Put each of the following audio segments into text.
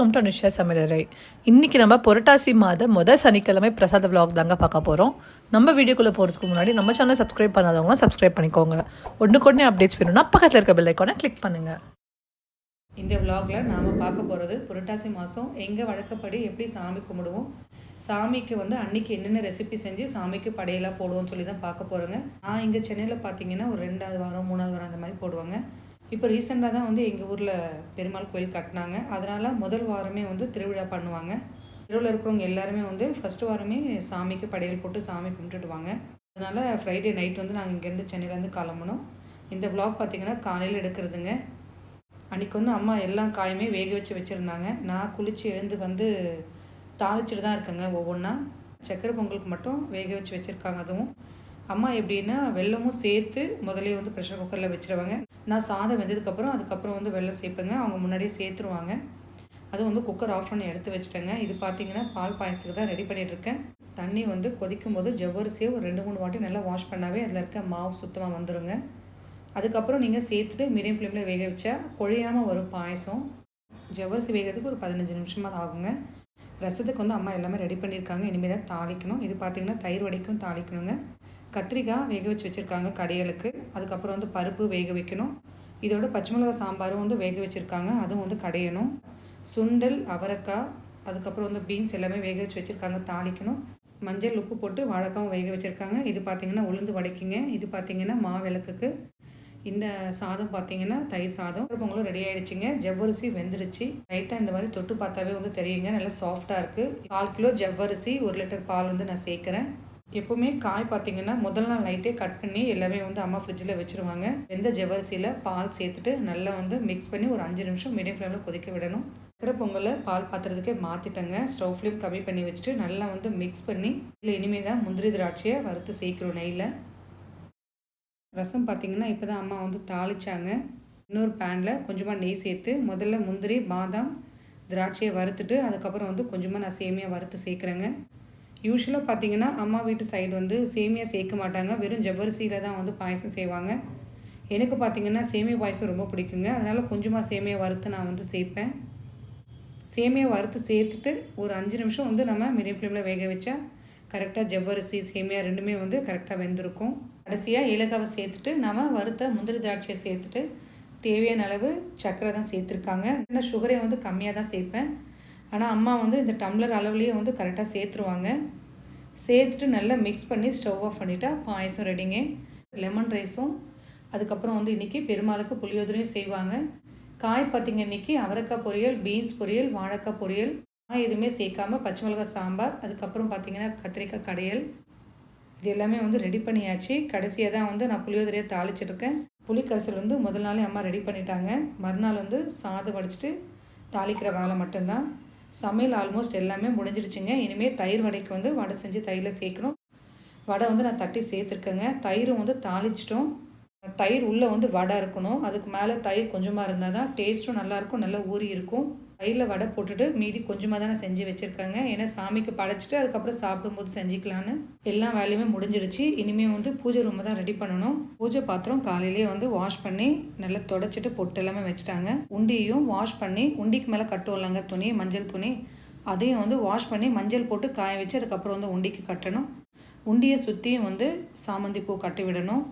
Welcome to Nisha சமையலரை இன்னைக்கு நம்ம புரட்டாசி மாத முதல் சனிக்கிழமை பிரசாத விலாக் தாங்க பார்க்க போகிறோம் நம்ம வீடியோக்குள்ளே போகிறதுக்கு முன்னாடி நம்ம சேனல் சப்ஸ்கிரைப் பண்ணாதவங்களும் சப்ஸ்கிரைப் பண்ணிக்கோங்க. ஒன்றுக்கு அப்டேட்ஸ் வேணும்னா பக்கத்தில் இருக்க பெல் ஐக்கானை கிளிக் பண்ணுங்கள் இந்த விலாகில் நாம் பார்க்க போகிறது புரட்டாசி மாதம் எங்கள் வழக்கப்படி எப்படி சாமி கும்பிடுவோம்? சாமிக்கு வந்து அன்னைக்கு என்னென்ன ரெசிபி செஞ்சு சாமிக்கு படையெல்லாம் போடுவோம்னு சொல்லி தான் பார்க்க போகிறோங்க நான் இங்கே சென்னையில் பார்த்தீங்கன்னா ஒரு ரெண்டாவது வாரம் மூணாவது வாரம் அந்த மாதிரி போடுவாங்க. இப்போ ரீசெண்டாக தான் வந்து எங்கள் ஊரில் பெருமாள் கோயில் கட்டினாங்க. அதனால் முதல் வாரமே வந்து திருவிழா பண்ணுவாங்க. தெருவில் இருக்கிறவங்க எல்லாருமே வந்து ஃபஸ்ட்டு வாரமே சாமிக்கு படையல் போட்டு சாமி கும்பிட்டுடுவாங்க. அதனால் ஃப்ரைடே நைட் வந்து நாங்கள் இங்கேருந்து சென்னையிலேருந்து கிளம்பணும். இந்த பிளாக் பார்த்திங்கன்னா காலையில் எடுக்கிறதுங்க. அன்றைக்கி வந்து அம்மா எல்லா காயுமே வேக வச்சு வச்சுருந்தாங்க. நான் குளித்து எழுந்து வந்து தாளிச்சிட்டு தான் இருக்கேங்க ஒவ்வொன்றா சக்கரை பொங்கலுக்கு மட்டும் வேக வச்சு வச்சுருக்காங்க அதுவும். அம்மா எப்படின்னா வெல்லமும் சேர்த்து முதலே வந்து ப்ரெஷர் குக்கரில் வச்சுருவாங்க. நான் சாதம் வெந்ததுக்கப்புறம் அதுக்கப்புறம் வந்து வெள்ளம் சேர்ப்பேங்க. அவங்க முன்னாடியே சேர்த்துருவாங்க. அது வந்து குக்கர் ஆஃப் பண்ணி எடுத்து வச்சிட்டேங்க. இது பார்த்தீங்கன்னா பால் பாயசத்துக்கு தான் ரெடி பண்ணிகிட்ருக்கேன் தண்ணி வந்து கொதிக்கும் போது ஜவ்வரிசியை ஒரு ரெண்டு மூணு வாட்டி நல்லா வாஷ் பண்ணாவே அதில் இருக்க மாவு சுத்தமாக வந்துடுங்க அதுக்கப்புறம் நீங்கள் சேர்த்துட்டு மீடியம் ஃப்ளேமில் வேக வச்சா குழையாமல் வரும் பாயசம். ஜவ்வரிசி வேகிறதுக்கு ஒரு பதினஞ்சு நிமிஷமாக ஆகுங்க. ரசத்துக்கு வந்து அம்மா எல்லாமே ரெடி பண்ணியிருக்காங்க இனிமேல் தான் தாளிக்கணும். இது பார்த்தீங்கன்னா தயிர் வடைக்கும் தாளிக்கணுங்க. கத்திரிக்காய் வேக வச்சு வச்சுருக்காங்க கடையலுக்கு அதுக்கப்புறம் வந்து பருப்பு வேக வைக்கணும். இதோட பச்சை மிளகா சாம்பாரும் வந்து வேக வச்சுருக்காங்க. அதுவும் வந்து கடையணும். சுண்டல் அவரைக்காய் அதுக்கப்புறம் வந்து பீன்ஸ் எல்லாமே வேக வச்சு வச்சுருக்காங்க. தாளிக்கணும். மஞ்சள் உப்பு போட்டு வாழைக்காவும் வேக வச்சுருக்காங்க. இது பார்த்திங்கன்னா உளுந்து வடைக்குங்க. இது பார்த்தீங்கன்னா மாவிளக்குக்கு. இந்த சாதம் பார்த்தீங்கன்னா தயிர் சாதம். பொங்கலும் ரெடி ஆகிடுச்சிங்க ஜவ்வரிசி வெந்துடுச்சு. லைட்டாக இந்த மாதிரி தொட்டு பார்த்தாவே வந்து தெரியுங்க. நல்லா சாஃப்டாக இருக்குது கால் கிலோ ஜவ்வரிசி ஒரு லிட்டர் பால் வந்து நான் சேர்க்குறேன். எப்போவுமே காய் பார்த்தீங்கன்னா முதல் நாள் நைட்டே கட் பண்ணி எல்லாமே வந்து அம்மா ஃப்ரிட்ஜில் வச்சுருவாங்க. வெந்த ஜவரிசியில் பால் சேர்த்துட்டு நல்லா வந்து மிக்ஸ் பண்ணி ஒரு அஞ்சு நிமிஷம் மீடியம் ஃப்ளேமில் கொதிக்க விடணும். சக்கரை பொங்கலை பால் பாத்திரத்துக்கே மாற்றிட்டேங்க ஸ்டவ் ஃப்ளேம் கம்மி பண்ணி வச்சுட்டு நல்லா வந்து மிக்ஸ் பண்ணி இல்லை இனிமேல் தான் முந்திரி திராட்சையை வறுத்து சேர்க்கிறோம் நெய்யில். ரசம் பார்த்தீங்கன்னா இப்போ தான் அம்மா வந்து தாளிச்சாங்க. இன்னொரு பேனில் கொஞ்சமாக நெய் சேர்த்து முதல்ல முந்திரி பாதாம் திராட்சையை வறுத்துட்டு அதுக்கப்புறம் வந்து கொஞ்சமாக நான் சேமியாக வறுத்து சேர்க்குறேங்க. யூஸ்வலாக பார்த்தீங்கன்னா அம்மா வீட்டு சைடு வந்து சேமியா சேர்க்க மாட்டாங்க. வெறும் ஜவ்வரிசியில் தான் வந்து பாயசம் செய்வாங்க. எனக்கு பார்த்தீங்கன்னா சேமியா பாயசம் ரொம்ப பிடிக்குங்க. அதனால் கொஞ்சமாக சேமியா வறுத்து நான் வந்து சேர்ப்பேன். சேமியா வறுத்து சேர்த்துட்டு ஒரு அஞ்சு நிமிஷம் வந்து நம்ம மீடியம் ஃப்ளேமில் வேக வச்சா கரெக்டாக ஜவ்வரிசி சேமியா ரெண்டுமே வந்து கரெக்டாக வெந்திருக்கும். கடைசியாக ஏலக்காவை சேர்த்துட்டு நம்ம வறுத்த முந்திரி திராட்சையை சேர்த்துட்டு தேவையான அளவு சர்க்கரை தான் சேர்த்துருக்காங்க. நான் சுகரை வந்து கம்மியாக தான் சேர்ப்பேன். ஆனால் அம்மா வந்து இந்த டம்ளர் அளவுலேயே வந்து கரெக்டாக சேர்த்துருவாங்க. சேர்த்துட்டு நல்லா மிக்ஸ் பண்ணி ஸ்டவ் ஆஃப் பண்ணிட்டா பாயசம் ரெடிங்க லெமன் ரைஸும் அதுக்கப்புறம் வந்து இன்றைக்கி பெருமாளுக்கு புளியோதரையும் செய்வாங்க. காய் பார்த்திங்க இன்றைக்கி அவரைக்காய் பொரியல் பீன்ஸ் பொரியல் வாழைக்காய் பொரியல். காய் எதுவுமே சேர்க்காம பச்சை மிளகாய் சாம்பார் அதுக்கப்புறம் பார்த்திங்கன்னா கத்திரிக்காய் கடையல். இது எல்லாமே வந்து ரெடி பண்ணியாச்சு. கடைசியாக தான் வந்து நான் புளியோதரையை தாளிச்சிட்ருக்கேன் புளிக்கரைசல் வந்து முதல் நாளே அம்மா ரெடி பண்ணிட்டாங்க. மறுநாள் வந்து சாதம் வடிச்சிட்டு தாளிக்கிற வேலை மட்டும்தான். சமையல் ஆல்மோஸ்ட் எல்லாமே முடிஞ்சிடுச்சுங்க. இனிமேல் தயிர் வடைக்கு வந்து வடை செஞ்சு தயிரில் சேர்க்கணும். வடை வந்து நான் தட்டி சேர்த்துருக்கேங்க. தயிரும் வந்து தாளிச்சிட்டோம். தயிர் உள்ளே வந்து வடை இருக்கணும் அதுக்கு மேலே தயிர் கொஞ்சமாக இருந்தால் தான் டேஸ்ட்டும் நல்லாயிருக்கும் நல்லா ஊறி இருக்கும் கையில் வடை போட்டுட்டு மீதி கொஞ்சமாக தான் நான் செஞ்சு வச்சுருக்காங்க. ஏன்னா சாமிக்கு படைச்சிட்டு அதுக்கப்புறம் சாப்பிடும்போது செஞ்சுக்கலான்னு எல்லா வேலையுமே முடிஞ்சிடுச்சு. இனிமேல் வந்து பூஜை ரூமை தான் ரெடி பண்ணணும். பூஜை பாத்திரம் காலையிலேயே வந்து வாஷ் பண்ணி நல்லா தொடச்சிட்டு பொட்டு எல்லாமே வச்சுட்டாங்க. உண்டியையும் வாஷ் பண்ணி உண்டிக்கு மேலே கட்டுவோம்லங்க துணி மஞ்சள் துணி அதையும் வந்து வாஷ் பண்ணி மஞ்சள் போட்டு காய வச்சு அதுக்கப்புறம் வந்து உண்டிக்கு கட்டணும். உண்டியை சுற்றியும் வந்து சாமந்தி பூ கட்டி விடணும்.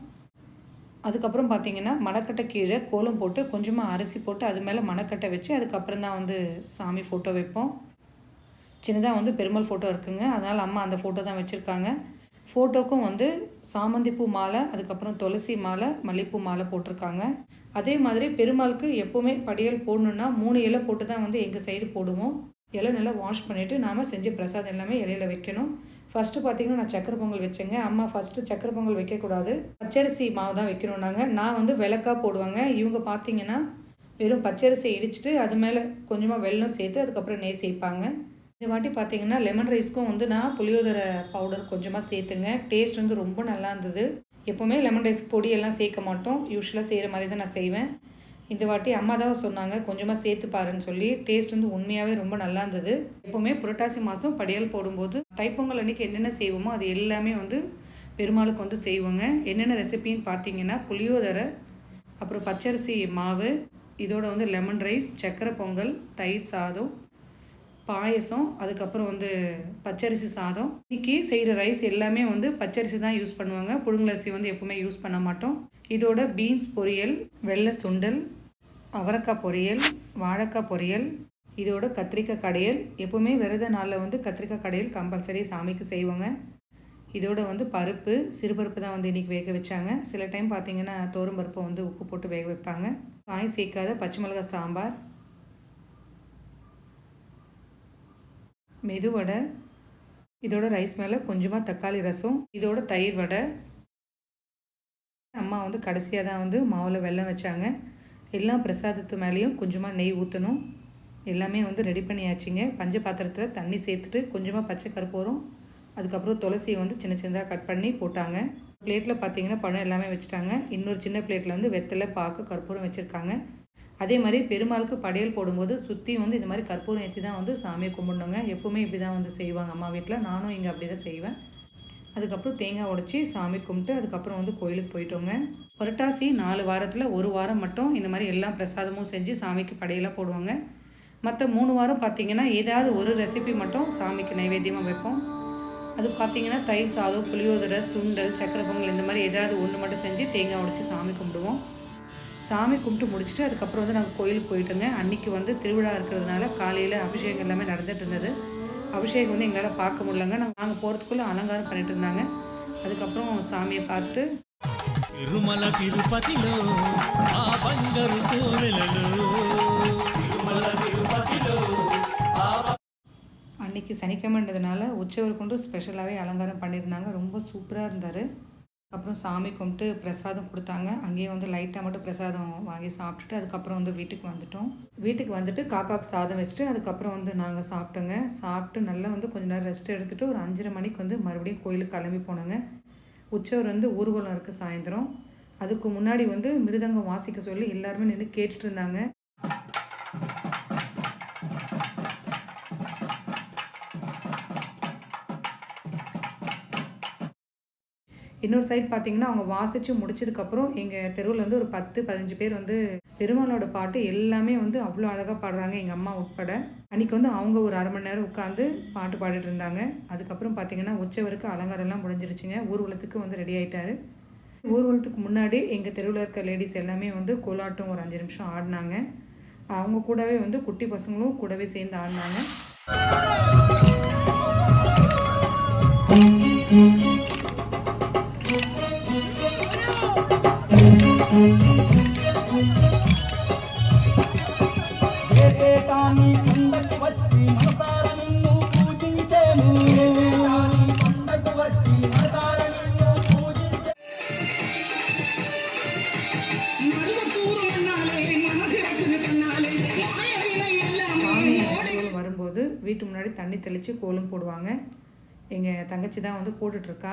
அதுக்கப்புறம் பார்த்தீங்கன்னா மணக்கட்டை கீழே கோலம் போட்டு கொஞ்சமாக அரிசி போட்டு அது மேலே மணக்கட்டை வச்சு அதுக்கப்புறம் தான் வந்து சாமி ஃபோட்டோ வைப்போம். சின்னதாக வந்து பெருமாள் ஃபோட்டோ இருக்குங்க. அதனால் அம்மா அந்த ஃபோட்டோ தான் வச்சுருக்காங்க. ஃபோட்டோக்கும் வந்து சாமந்தி பூ மாலை அதுக்கப்புறம் துளசி மாலை மல்லிகைப்பூ மாலை போட்டிருக்காங்க. அதே மாதிரி பெருமாளுக்கு எப்போவுமே படியல் போடணுன்னா மூணு இலை போட்டு தான் வந்து எங்கள் சைடு போடுவோம். இலை நல்லா வாஷ் பண்ணிவிட்டு நாம் செஞ்ச பிரசாதம் எல்லாமே இலையில வைக்கணும். ஃபஸ்ட்டு பார்த்தீங்கன்னா நான் சக்கரை பொங்கல் வச்சேங்க. அம்மா ஃபஸ்ட்டு சக்கரை பொங்கல் வைக்கக்கூடாது. பச்சரிசி மாவு தான் வைக்கணுன்னாங்க நான் வந்து விளக்கா போடுவாங்க. இவங்க பார்த்தீங்கன்னா வெறும் பச்சரிசியை இடிச்சிட்டு அது மேலே கொஞ்சமாக வெள்ளம் சேர்த்து அதுக்கப்புறம் நெய் சேர்ப்பாங்க. இந்த வாட்டி பார்த்தீங்கன்னா லெமன் ரைஸ்க்கும் வந்து நான் புளியோதரை பவுடர் கொஞ்சமாக சேர்த்துங்க. டேஸ்ட் வந்து ரொம்ப நல்லா இருந்தது. எப்போவுமே லெமன் ரைஸ் பொடியெல்லாம் சேர்க்க மாட்டோம். யூஸ்வலாக செய்கிற மாதிரி தான் நான் செய்வேன். இந்த வாட்டி அம்மா தான் சொன்னாங்க கொஞ்சமாக சேர்த்து பாருன்னு சொல்லி. டேஸ்ட் வந்து உண்மையாகவே ரொம்ப நல்லா இருந்தது. எப்போவுமே புரட்டாசி மாதம் படியல் போடும்போது தைப்பொங்கல் அன்றைக்கி என்னென்ன செய்வோமோ அது எல்லாமே வந்து பெருமாளுக்கு வந்து செய்வோங்க. என்னென்ன ரெசிபின்னு பார்த்தீங்கன்னா புளியோதரை அப்புறம் பச்சரிசி மாவு இதோட வந்து லெமன் ரைஸ் சக்கரை பொங்கல் தயிர் சாதம் பாயசம் அதுக்கப்புறம் வந்து பச்சரிசி சாதம். இன்னைக்கு செய்கிற ரைஸ் எல்லாமே வந்து பச்சரிசி தான் யூஸ் பண்ணுவாங்க. புழுங்கலரிசி வந்து எப்பவுமே யூஸ் பண்ண மாட்டோம். இதோட பீன்ஸ் பொரியல் வெள்ளை சுண்டல் அவரைக்காய் பொரியல் வாழைக்காய் பொரியல் இதோட கத்திரிக்காய் கடையல். எப்போவுமே விரத நாளில் வந்து கத்திரிக்காய் கடையல் கம்பல்சரி சாமிக்கு செய்வோங்க. இதோட வந்து பருப்பு சிறுபருப்பு தான் வந்து இன்றைக்கி வேக வச்சாங்க. சில டைம் பார்த்தீங்கன்னா தோரும் பருப்பை வந்து உப்பு போட்டு வேக வைப்பாங்க. காய் சேர்க்காத பச்சை மிளகாய் சாம்பார். மெதுவடை இதோட ரைஸ் மேலே கொஞ்சமாக தக்காளி ரசம். இதோட தயிர் வடை. அம்மா வந்து கடைசியாக தான் வந்து மாவில் வெல்லம் வச்சாங்க. எல்லா பிரசாதத்து மேலேயும் கொஞ்சமாக நெய் ஊற்றணும் எல்லாமே வந்து ரெடி பண்ணியாச்சுங்க. பஞ்ச பாத்திரத்தில் தண்ணி சேர்த்துட்டு கொஞ்சமாக பச்சை கருப்பூரம் அதுக்கப்புறம் துளசியை வந்து சின்ன சின்னதாக கட் பண்ணி போட்டாங்க. பிளேட்டில் பார்த்தீங்கன்னா பழம் எல்லாமே வச்சுட்டாங்க. இன்னொரு சின்ன பிளேட்டில் வந்து வெத்தலை பாக்கு கற்பூரம் வச்சுருக்காங்க. அதே மாதிரி பெருமாளுக்கு படையல் போடும்போது சுற்றி வந்து இந்த மாதிரி கற்பூரம் ஏற்றி தான் வந்து சாமியை கும்பிடணுங்க. எப்போவுமே இப்படி தான் வந்து செய்வாங்க அம்மா வீட்டில் நானும் இங்கே அப்படி தான் செய்வேன். அதுக்கப்புறம் தேங்காய் உடைச்சி சாமி கும்பிட்டு அதுக்கப்புறம் வந்து கோயிலுக்கு போயிட்டோங்க. புரட்டாசி நாலு வாரத்தில் ஒரு வாரம் மட்டும் இந்த மாதிரி எல்லா பிரசாதமும் செஞ்சு சாமிக்கு படையெல்லாம் போடுவாங்க. மற்ற மூணு வாரம் பார்த்தீங்கன்னா ஏதாவது ஒரு ரெசிபி மட்டும் சாமிக்கு நைவேத்தியமாக வைப்போம். அது பார்த்தீங்கன்னா தயிர் சாதம் புளியோதரை சுண்டல் சக்கரை பொங்கல் இந்த மாதிரி ஏதாவது ஒன்று மட்டும் செஞ்சு தேங்காய் உடைச்சி சாமி கும்பிடுவோம். சாமி கும்பிட்டு முடிச்சுட்டு அதுக்கப்புறம் வந்து நாங்கள் கோயிலுக்கு போயிட்டோங்க. அன்றைக்கி வந்து திருவிழா இருக்கிறதுனால காலையில் அபிஷேகம் எல்லாமே நடந்துகிட்டு இருந்தது. அபிஷேகம் வந்து எங்களால் பார்க்க முடியலங்க நாங்கள் நாங்கள் போகிறதுக்குள்ளே அலங்காரம் பண்ணிட்டு இருந்தாங்க அதுக்கப்புறம் சாமியை பார்த்துட்டு తిరుమల తిరుపతిలో ఆ బంగారు కోవెలలో తిరుమల తిరుపతిలో அன்னைக்கு சனிக்கிழமைன்றதுனால உற்சவர் கொண்டு ஸ்பெஷலாகவே அலங்காரம் பண்ணியிருந்தாங்க ரொம்ப சூப்பராக இருந்தார் அப்புறம் சாமி கும்பிட்டு பிரசாதம் கொடுத்தாங்க. அங்கேயே வந்து லைட்டாக மட்டும் பிரசாதம் வாங்கி சாப்பிட்டுட்டு அதுக்கப்புறம் வந்து வீட்டுக்கு வந்துட்டோம். வீட்டுக்கு வந்துட்டு காக்காவுக்கு சாதம் வச்சுட்டு அதுக்கப்புறம் வந்து நாங்கள் சாப்பிட்டோங்க. சாப்பிட்டு நல்லா வந்து கொஞ்ச நேரம் ரெஸ்ட் எடுத்துகிட்டு ஒரு அஞ்சரை மணிக்கு வந்து மறுபடியும் கோயிலுக்கு கிளம்பி போனோங்க. உற்சவர் வந்து ஊர்வலம் இருக்குது சாயந்தரம். அதுக்கு முன்னாடி வந்து மிருதங்கம் வாசிக்க சொல்லி எல்லாருமே நின்று கேட்டுட்டு இருந்தாங்க. இன்னொரு சைட் பார்த்தீங்கன்னா அவங்க வாசித்து முடிச்சதுக்கப்புறம் எங்கள் தெருவில் வந்து ஒரு பத்து பதினஞ்சு பேர் வந்து பெருமாளோட பாட்டு எல்லாமே வந்து அவ்வளோ அழகாக பாடுறாங்க எங்கள் அம்மா உட்பட. அன்றைக்கி வந்து அவங்க ஒரு அரை மணி நேரம் உட்காந்து பாட்டு பாடிட்டு இருந்தாங்க. அதுக்கப்புறம் பார்த்தீங்கன்னா உச்சவருக்கு அலங்காரம்லாம் முடிஞ்சிருச்சுங்க. ஊர்வலத்துக்கு வந்து ரெடி ஆகிட்டாரு ஊர்வலத்துக்கு முன்னாடி எங்கள் தெருவில் இருக்க லேடிஸ் எல்லாமே வந்து கோலாட்டம் ஒரு அஞ்சு நிமிஷம் ஆடினாங்க. அவங்க கூடவே வந்து குட்டி பசங்களும் கூடவே சேர்ந்து ஆடினாங்க. வரும்போது வீட்டு முன்னாடி தண்ணி தெளித்து கோலம் போடுவாங்க. எங்கள் தங்கச்சி தான் வந்து போட்டுட்ருக்கா